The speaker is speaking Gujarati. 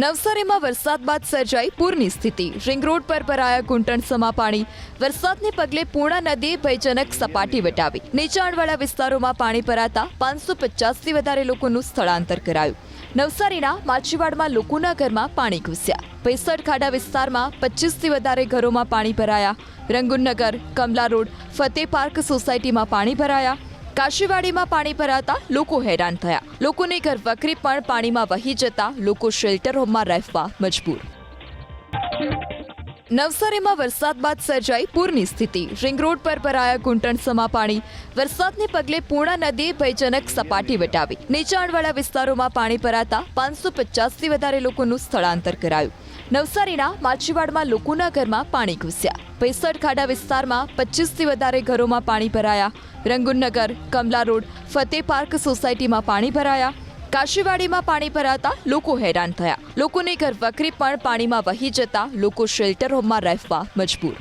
નવસારીમાં વરસાદ બાદ સર્જાઈ પૂરની સ્થિતિ. રિંગ રોડ પર ભરાયા ઘૂંટણસમા પાણી. વરસાદને પગલે પૂર્ણા નદીએ ભયજનક સપાટી વટાવી. નીચાણવાળા વિસ્તારોમાં પાણી ભરાતા પાંચસો પચાસથી વધારે લોકોનું સ્થળાંતર કરાયું. નવસારીના માછીવાડમાં લોકોના ઘરમાં પાણી ઘૂસ્યા. પૈસઠ ખાડા વિસ્તારમાં પચીસથી વધારે ઘરોમાં પાણી ભરાયા. રંગુનગર, કમલા રોડ, ફતેહ પાર્ક સોસાયટીમાં પાણી ભરાયા. કાશીવાડીમાં પાણી ભરાતા લોકો હેરાન થયા. લોકોની ઘર વખરી પણ પાણીમાં વહી જતા લોકો શેલ્ટર હોમમાં રહેવા મજબૂર. નવસારીમાં વરસાદ બાદ સર્જાઈ પૂરની સ્થિતિ. રિંગ રોડ પર ભરાયા ઘૂંટણસમા પાણી. વરસાદને પગલે પૂર્ણા નદીએ ભયજનક સપાટી વટાવી. નીચાણવાળા વિસ્તારોમાં પાણી ભરાતા પાંચસો પચાસથી વધારે લોકોનું સ્થળાંતર કરાયું. નવસારીના માછીવાડમાં લોકોના ઘરમાં પાણી ઘૂસ્યા. પૈસઠ ખાડા વિસ્તારમાં પચીસથી વધારે ઘરોમાં પાણી ભરાયા. રંગુનગર, કમલા રોડ, ફતેહ પાર્ક સોસાયટીમાં પાણી ભરાયા. કાશીવાડીમાં પાણી ભરાતા લોકો હેરાન થયા. લોકોની ઘર વખરી પણ પાણીમાં વહી જતા લોકો શેલ્ટર હોમમાં રહેવા મજબૂર.